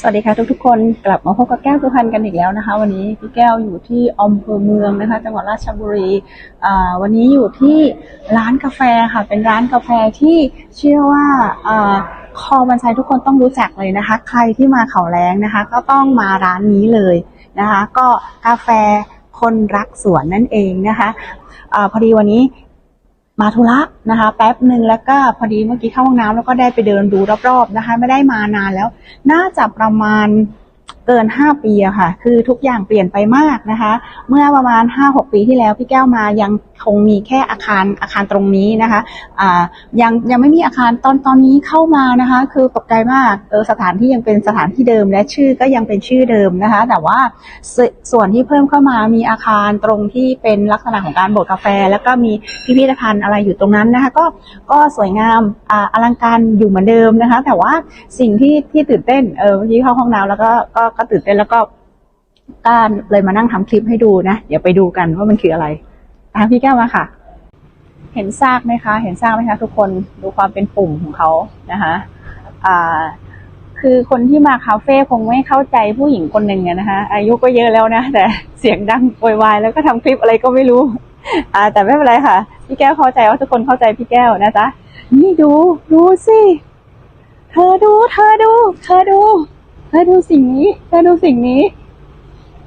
สวัสดีค่ะทุกๆคนกลับมาพบกับแก้วสุพรรณกันอีกแล้วนะคะ วันนี้พี่แก้วอยู่ที่อำเภอเมืองนะคะ จังหวัดราชบุรีวันนี้อยู่ที่ร้านกาแฟค่ะ เป็นร้านกาแฟที่เชื่อว่าอคอบันไซทุกคนต้องรู้จักเลยนะคะ ใครที่มาเขาแรงนะคะ ก็ต้องมาร้านนี้เลยนะคะ ก็กาแฟคนรักสวนนั่นเองนะคะอพอดีวันนี้ มาธุระนะคะ แป๊บหนึ่งแล้วก็พอดีเมื่อกี้เข้าห้องน้ำแล้วก็ได้ไปเดินดูรอบๆนะคะ ไม่ได้มานานแล้ว น่าจะประมาณ เกิน 5 ปีอะค่ะ คือทุกอย่างเปลี่ยนไปมากนะคะ เมื่อประมาณ 5-6 ปีที่แล้วพี่แก้วมายังคงมีแค่อาคารอาคารตรงนี้นะคะอ่ายังยังไม่มีอาคารตอนตอนนี้เข้ามานะคะ คือตกใจมากเออสถานที่ยังเป็นสถานที่เดิมและชื่อก็ยังเป็นชื่อเดิมนะคะ แต่ว่าสส่วนที่เพิ่มเข้ามามีอาคารตรงที่เป็นลักษณะของการบดกาแฟ แล้วก็มีพิพิธภัณฑ์อะไรอยู่ตรงนั้นนะคะ ก็ก็สวยงามอ่าอลังการอยู่เหมือนเดิมนะคะ แต่ว่าสิ่งที่ที่ตื่นเต้นเออเมื่อกี้เข้าห้องน้ำแล้วก็ก็ก็ตื่นเต้นแล้วก็ก็เลยมานั่งทำคลิปให้ดูนะ เดี๋ยวไปดูกันว่ามันคืออะไรตามพี่แก้วมาค่ะ เห็นซากไหมคะ เห็นซากไหมคะ ทุกคนดูความเป็นปุ่มของเขานะคะอ่าคือคนที่มาคาเฟ่คงไม่เข้าใจผู้หญิงคนหนึ่งนะคะอายุก็เยอะแล้วนะ แต่เสียงดังโวยวายแล้วก็ทำคลิปอะไรก็ไม่รู้ อ่า แต่ไม่เป็นไรค่ะ พี่แก้วเข้าใจว่าทุกคนเข้าใจพี่แก้วนะจ๊ะนี่ดูดูสิ เธอดู เธอดู เธอดู เธอดูสิ่งนี้เธอดูสิ่งนี้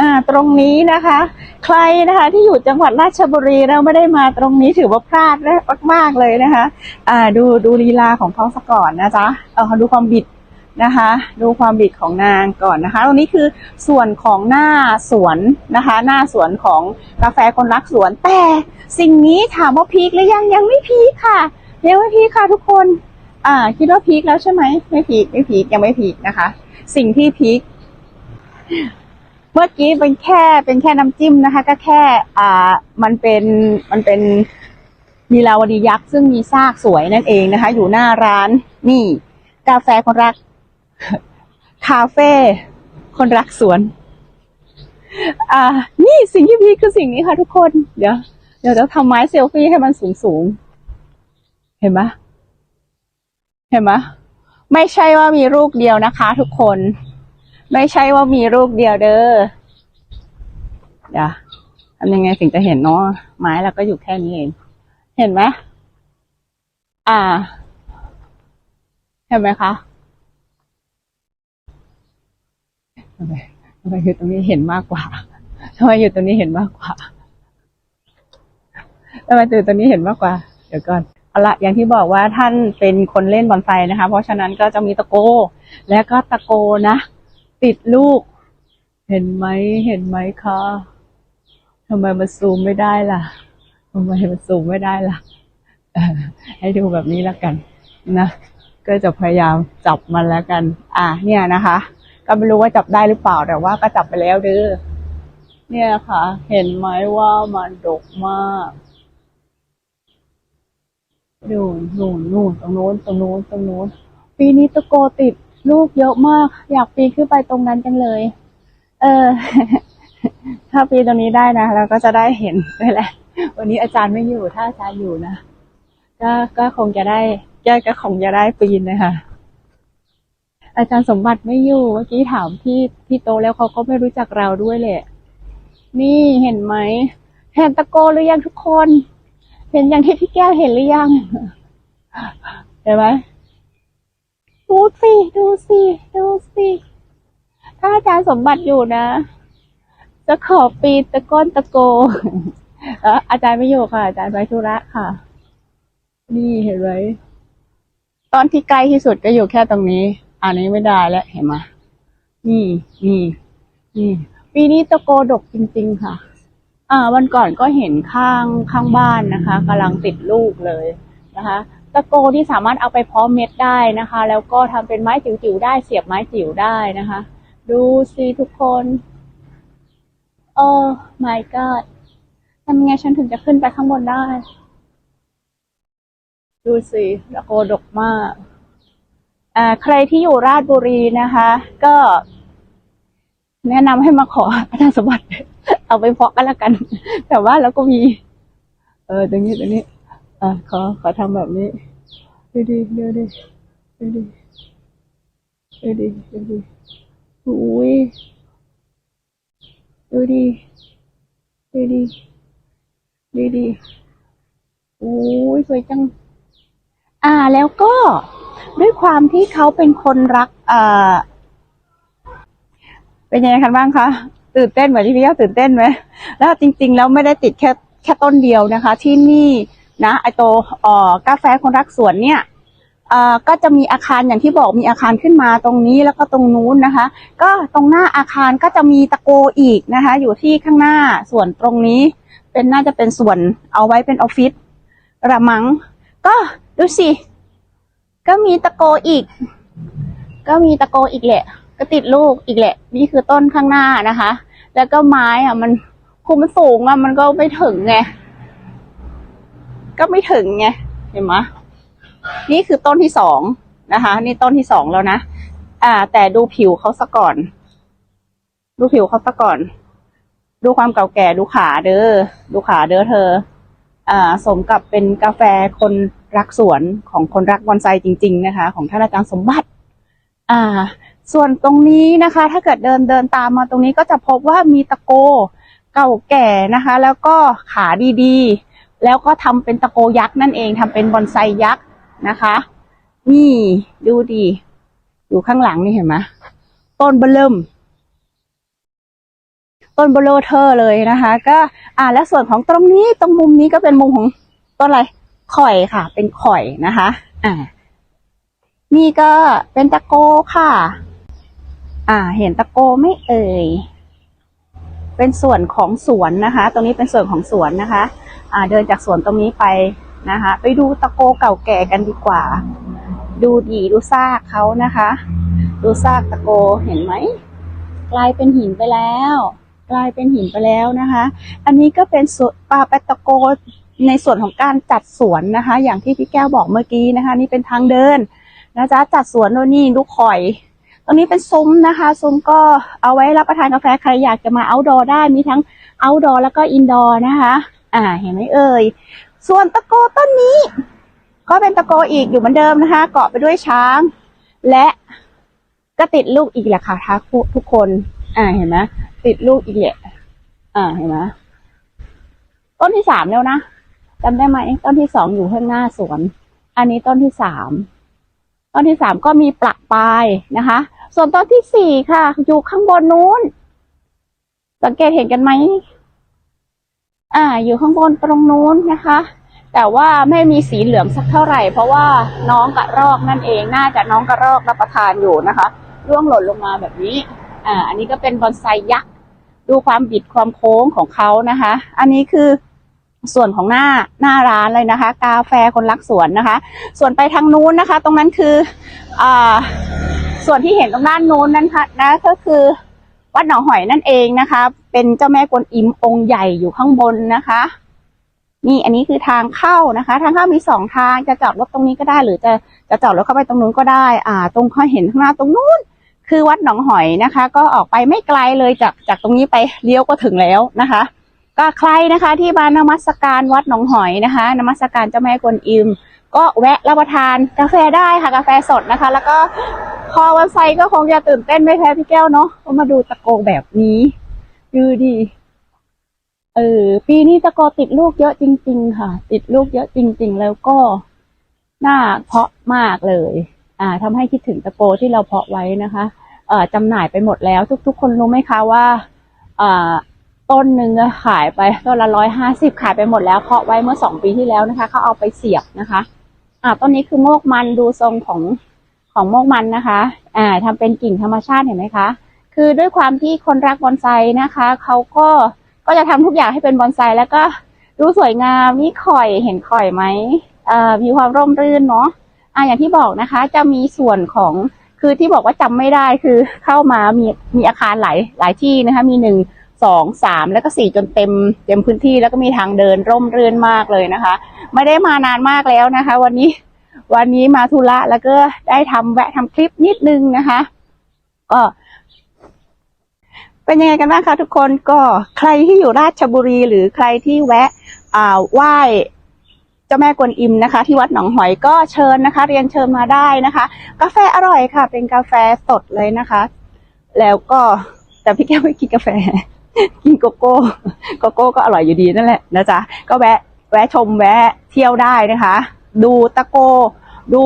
อ่า ตรงนี้นะคะ ใครนะคะ ที่อยู่จังหวัดราชบุรีแล้วไม่ได้มาตรงนี้ถือว่าพลาดนะมากๆเลยนะคะ อ่า ดูดูลีลาของเขาซะก่อนนะจ๊ะเออดูความบิดนะคะ ดูความบิดของนางก่อนนะคะ ตรงนี้คือส่วนของหน้าสวนนะคะ หน้าสวนของกาแฟคนรักสวนแต่สิ่งนี้ถามว่าพีคหรือยังยังไม่พีคค่ะยังไม่พีคค่ะทุกคน อ่า คิดว่าพีคแล้วใช่ไหมไม่พีคไม่พีคยังไม่พีคนะคะ สิ่งที่พีคเมื่อกี้เป็นแค่เป็นแค่น้ำจิ้มนะคะ ก็แค่ อ่า มันเป็นมันเป็นมีลาวดียักษ์ซึ่งมีซากสวยนั่นเองนะคะ อยู่หน้าร้านนี่ กาแฟคนรัก คาเฟ่คนรักสวน อ่า นี่สิ่งที่พีคคือสิ่งนี้ค่ะทุกคน เดี๋ยวเดี๋ยวจะทำไม้เซลฟี่ให้มันสูงสูงเห็นไหมเห็นไหม ไม่ใช่ว่ามีลูกเดียวนะคะ ทุกคน ไม่ใช่ว่ามีลูกเดียวเด้อเดี๋ยวทำยังไงถึงจะเห็นเนาะไม้เราก็อยู่แค่นี้เอง เห็นไหมอ่า เห็นไหมคะทำไมทำไมอยู่ตรงนี้เห็นมากกว่าทำไมอยู่ตรงนี้เห็นมากกว่าทำไมอยู่ตรงนี้เห็นมากกว่า เดี๋ยวก่อน เอาละอย่างที่บอกว่าท่านเป็นคนเล่นบอลไฟนะคะ เพราะฉะนั้นก็จะมีตะโก และก็ตะโกนะ ติดลูก เห็นไหมเห็นไหมคะทำไมมันซูมไม่ได้ล่ะทำไมมันซูมไม่ได้ล่ะให้ดูแบบนี้แล้วกันนะก็จะพยายามจับมันแล้วกัน อะเนี่ยนะคะ ก็ไม่รู้ว่าจับได้หรือเปล่าแต่ว่าก็จับไปแล้วเด้อเนี่ยค่ะ เห็นไหมว่ามันดกมาก ดูนู่นนู่นตรงโน้นตรงโน้นตรงโน้น ปีนี้ตะโกติดลูกเยอะมาก อยากปีนขึ้นไปตรงนั้นจังเลย เออ ถ้าปีตรงนี้ได้นะเราก็จะได้เห็นด้วยแหละ วันนี้อาจารย์ไม่อยู่ ถ้าอาจารย์อยู่นะก็ก็คงจะได้ก็ก็คงจะได้ปีนนะคะอาจารย์สมบัติไม่อยู่เมื่อกี้ถามพี่พี่โตแล้วเขาก็ไม่รู้จักเราด้วยแหละ นี่เห็นไหมเห็นตะโกหรือยังทุกคน เห็นอย่างที่พี่แก้วเห็นหรือยังเห็นไหมดูสิดูสิดูสิถ้าอาจารย์สมบัติอยู่นะ จะขอปีตะก้อนตะโกเอออาจารย์ไม่อยู่ค่ะ อาจารย์ไปธุระค่ะ นี่เห็นไหมตอนที่ใกล้ที่สุดก็อยู่แค่ตรงนี้ อันนี้ไม่ได้แล้วเห็นไหมนี่นี่นี่ปีนี้ตะโกดกจริง ๆ ค่ะ อ่าวันก่อนก็เห็นข้างข้างบ้านนะคะกำลังติดลูกเลยนะคะตะโกที่สามารถเอาไปเพาะเม็ดได้นะคะ แล้วก็ทำเป็นไม้จิ๋วๆได้เสียบไม้จิ๋วได้นะคะ ดูสิทุกคนโอ้ my god ทำยังไงฉันถึงจะขึ้นไปข้างบนได้ ดูสิตะโกดกมากอ่าใครที่อยู่ราชบุรีนะคะ ก็ แนะนำให้มาขออาจารย์สมบัติ เอาไปเพาะกันละกัน แต่ว่าเราก็มี เออตรงนี้ตรงนี้ อะขอขอทำแบบนี้ดูดิดูดิดูดิดูดิดูดิอุ้ยดูดิดูดิดูดิโอ้ยสวยจัง อ่าแล้วก็ด้วยความที่เขาเป็นคนรัก อ่าเป็นยังไงกันบ้างคะ ตื่นเต้นเหมือนที่พี่แก้วตื่นเต้นไหมแล้วจริง ๆ แล้วไม่ได้ติดแค่แค่ต้นเดียวนะคะ ที่นี่นะไอโตเอ่อกาแฟคนรักสวนเนี่ยเอ่อก็จะมีอาคารอย่างที่บอกมีอาคารขึ้นมาตรงนี้แล้วก็ตรงนู้นนะคะ ก็ตรงหน้าอาคารก็จะมีตะโกอีกนะคะ อยู่ที่ข้างหน้าส่วนตรงนี้ เป็นน่าจะเป็นส่วนเอาไว้เป็นออฟฟิศระมัง ก็ดูสิ ก็มีตะโกอีก ก็มีตะโกอีกแหละ ก็ติดลูกอีกแหละ นี่คือต้นข้างหน้านะคะ แล้วก็ไม้อะ มันภูมิมันสูงอะมันก็ไม่ถึงไงก็ไม่ถึงไงเห็นไหมนี่คือต้นที่สองนะคะ นี่ต้นที่สองแล้วนะอ่า แต่ดูผิวเขาซะก่อน ดูผิวเขาซะก่อน ดูความเก่าแก่ดูขาเด้อดูขาเด้อเธอ อ่า สมกับเป็นกาแฟคนรักสวนของคนรักบอนไซจริง ๆ นะคะ ของท่านอาจารย์สมบัติ อ่า ส่วนตรงนี้นะคะ ถ้าเกิดเดินเดินตามมาตรงนี้ก็จะพบว่ามีตะโกเก่าแก่นะคะ แล้วก็ขาดีๆ แล้วก็ทำเป็นตะโกยักษ์นั่นเองทำเป็นบอนไซยักษ์นะคะ นี่ดูดีอยู่ข้างหลังนี่เห็นไหมต้นเบอเริ่มต้นเบลอเทอร์เลยนะคะ ก็อ่าและส่วนของตรงนี้ตรงมุมนี้ก็เป็นมุมของต้นอะไรข่อยค่ะ เป็นข่อยนะคะ อ่า นี่ก็เป็นตะโกค่ะ อ่า เห็นตะโกไม่เอ่ย เป็นส่วนของสวนนะคะ ตรงนี้เป็นส่วนของสวนนะคะ อ่า เดินจากสวนตรงนี้ไปนะคะ ไปดูตะโกเก่าแก่กันดีกว่า ดูดีดูซากเขานะคะ ดูซากตะโกเห็นไหม กลายเป็นหินไปแล้ว กลายเป็นหินไปแล้วนะคะ อันนี้ก็เป็นส่วนปลาแปตะโกในส่วนของการจัดสวนนะคะ อย่างที่พี่แก้วบอกเมื่อกี้นะคะ นี่เป็นทางเดินนะจ๊ะจัดสวนโน่นนี่ลูกข่อย ตรงนี้เป็นซุ้มนะคะซุ้มก็เอาไว้รับประทานกาแฟใครอยากจะมาเอาดอได้มีทั้งเอาดอแล้วก็อินดอร์นะคะ อ่า เห็นไหมเอ่ย ส่วนตะโกต้นนี้ ก็เป็นตะโกอีกอยู่เหมือนเดิมนะคะ เกาะไปด้วยช้าง และก็ติดลูกอีกแหละค่ะทักทุกคน อ่าเห็นไหมติดลูกอีกแหละอ่าเห็นไหมต้นที่สามแล้วนะจำได้ไหมต้นที่สองอยู่ข้างหน้าสวน อันนี้ต้นที่สามต้นที่สามก็มีประปรายนะคะ ส่วนต้นที่สี่ค่ะ อยู่ข้างบนนู้น สังเกตเห็นกันไหมอ่า อยู่ข้างบนตรงนู้นนะคะ แต่ว่าไม่มีสีเหลืองสักเท่าไหร่ เพราะว่าน้องกระรอกนั่นเอง น่าจะน้องกระรอกรับประทานอยู่นะคะร่วงหล่นลงมาแบบนี้ อ่า อันนี้ก็เป็นบอนไซยักษ์ ดูความบิดความโค้งของเขานะคะ อันนี้คือส่วนของหน้าหน้าร้านเลยนะคะ กาแฟคนรักสวนนะคะ ส่วนไปทางนู้นนะคะ ตรงนั้นคืออ่า ส่วนที่เห็นตรงด้านนู้นนั้นค่ะนะก็คือ วัดหนองหอยนั่นเองนะคะ เป็นเจ้าแม่กวนอิมองค์ใหญ่อยู่ข้างบนนะคะ นี่อันนี้คือทางเข้านะคะ ทางเข้ามีสองทางจะจอดรถตรงนี้ก็ได้ หรือจะจะจอดรถเข้าไปตรงนู้นก็ได้ อ่า ตรงเขาเห็นข้างหน้าตรงนู้นคือวัดหนองหอยนะคะ ก็ออกไปไม่ไกลเลยจากจากตรงนี้ไปเลี้ยวก็ถึงแล้วนะคะ ก็ใครนะคะที่มานมัสการวัดหนองหอยนะคะนมัสการเจ้าแม่กวนอิม ก็แวะรับประทานกาแฟได้ค่ะกาแฟสดนะคะ แล้วก็ คอวันไซก็คงจะตื่นเต้นไม่แพ้พี่แก้วเนาะก็มาดูตะโกแบบนี้ดูดี เออ ปีนี้ตะโกติดลูกเยอะจริง ๆ ค่ะ ติดลูกเยอะจริง ๆ แล้วก็น่าเพาะมากเลย อ่าทำให้คิดถึงตะโกที่เราเพาะไว้นะคะ เอ่อจำหน่ายไปหมดแล้ว ทุก ๆ คนรู้ไหมคะว่าอ่าต้นหนึ่งขายไปต้นละร้อยห้าสิบขายไปหมดแล้วเพาะไว้เมื่อสองปีที่แล้วนะคะเขาเอาไปเสียบนะคะ อ่าต้นนี้คือโมกมันดูทรงของ ของโมกมันนะคะ อ่าทำเป็นกิ่งธรรมชาติเห็นไหมคะ คือด้วยความที่คนรักบอนไซนะคะ เขาก็ก็จะทำทุกอย่างให้เป็นบอนไซแล้วก็ดูสวยงามนี่ข่อยเห็นข่อยไหมอ่ามีความร่มรื่นเนาะอ่าอย่างที่บอกนะคะ จะมีส่วนของคือที่บอกว่าจำไม่ได้คือเข้ามามีมีอาคารหลายหลายที่นะคะ มีหนึ่งสองสามแล้วก็สี่จนเต็มเต็มพื้นที่แล้วก็มีทางเดินร่มรื่นมากเลยนะคะ ไม่ได้มานานมากแล้วนะคะ วันนี้ วันนี้มาธุระแล้วก็ได้ทำแวะทำคลิปนิดนึงนะคะ ก็ เป็นยังไงกันบ้างคะทุกคนก็ใครที่อยู่ราชบุรีหรือใครที่แวะอ่าไหว้เจ้าแม่กวนอิมนะคะ ที่วัดหนองหอยก็เชิญนะคะ เรียนเชิญมาได้นะคะ กาแฟอร่อยค่ะ เป็นกาแฟสดเลยนะคะ แล้วก็แต่พี่แก้วไม่กินกาแฟ กินโกโก้โกโก้ก็อร่อยอยู่ดีนั่นแหละนะจ๊ะก็แวะแวะชมแวะเที่ยวได้นะคะ ดูตะโก ดู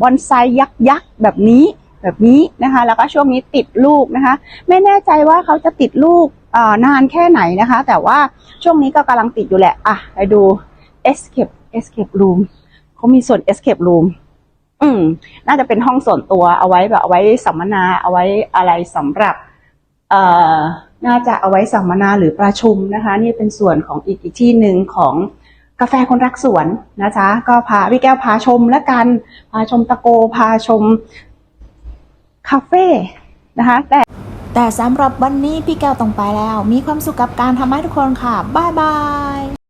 บอนไซยักษ์ยักแบบนี้แบบนี้นะคะ แล้วก็ช่วงนี้ติดลูกนะคะ ไม่แน่ใจว่าเขาจะติดลูกนานแค่ไหนนะคะ แต่ว่าช่วงนี้ก็กำลังติดอยู่แหละอะไปดู escape escape room เขามีส่วน escape room อืม น่าจะเป็นห้องส่วนตัวเอาไว้แบบเอาไว้สัมมนาเอาไว้อะไรสำหรับ เอ่อ น่าจะเอาไว้สัมมนาหรือประชุมนะคะ นี่เป็นส่วนของอีกอีกที่หนึ่งของ กาแฟคนรักสวนนะจ๊ะก็พาพี่แก้วพาชมแล้วกันพาชมตะโกพาชมคาเฟ่นะคะแต่แต่สำหรับวันนี้พี่แก้วต้องไปแล้ว มีความสุขกับการทำให้ทุกคนค่ะ บ๊ายบาย